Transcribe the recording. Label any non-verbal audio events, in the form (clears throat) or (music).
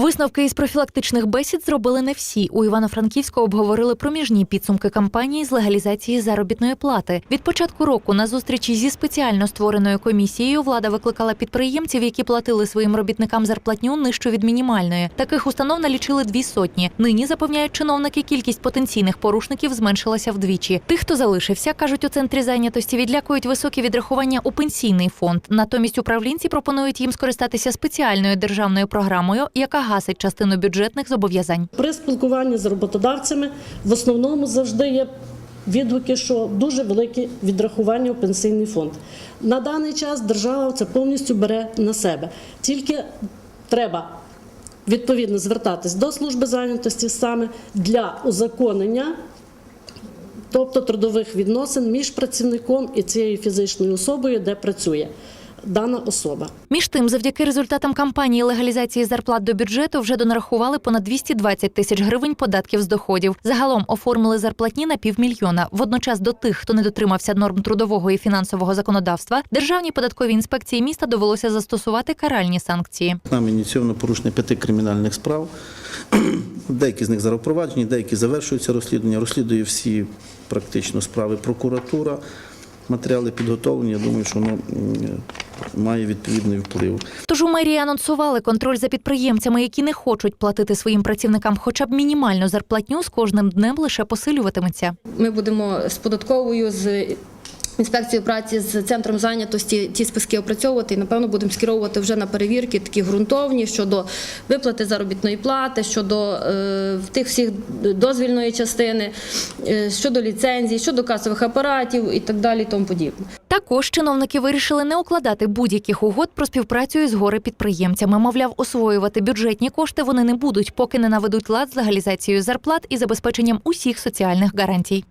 Висновки із профілактичних бесід зробили не всі. У Івано-Франківську обговорили проміжні підсумки кампанії з легалізації заробітної плати. Від початку року на зустрічі зі спеціально створеною комісією влада викликала підприємців, які платили своїм робітникам зарплатню нижчу від мінімальної. Таких установ налічили дві сотні. Нині запевняють чиновники, кількість потенційних порушників зменшилася вдвічі. Тих, хто залишився, кажуть у центрі зайнятості, відлякують високі відрахування у пенсійний фонд. Натомість управлінці пропонують їм скористатися спеціальною державною програмою, яка гасить частину бюджетних зобов'язань. При спілкуванні з роботодавцями в основному завжди є відгуки, що дуже великі відрахування у пенсійний фонд. На даний час держава це повністю бере на себе. Тільки треба відповідно звертатись до служби зайнятості саме для узаконення. Тобто трудових відносин між працівником і цією фізичною особою, де працює дана особа. Між тим, завдяки результатам кампанії легалізації зарплат до бюджету вже донарахували понад 220 тисяч гривень податків з доходів. Загалом оформили зарплатні на півмільйона. Водночас до тих, хто не дотримався норм трудового і фінансового законодавства, державній податковій інспекції міста довелося застосувати каральні санкції. Нам ініційовано порушення п'яти кримінальних справ. (clears throat) Деякі з них зараз впроваджені, деякі завершуються розслідування. Розслідує всі практично справи прокуратура. Матеріали підготовлені. Я думаю, що воно має відповідний вплив. Тож у мерії анонсували контроль за підприємцями, які не хочуть платити своїм працівникам хоча б мінімальну зарплатню, з кожним днем лише посилюватиметься. Ми будемо з податковою з інспекцією праці з центром зайнятості ті списки опрацьовувати і напевно будемо скеровувати вже на перевірки такі ґрунтовні щодо виплати заробітної плати, щодо е, тих всіх дозвільної частини, е, щодо ліцензій, щодо касових апаратів і так далі. і Тому подібне. Також чиновники вирішили не укладати будь-яких угод про співпрацю із горе підприємцями. Мовляв, освоювати бюджетні кошти вони не будуть, поки не наведуть лад з легалізацією зарплат і забезпеченням усіх соціальних гарантій.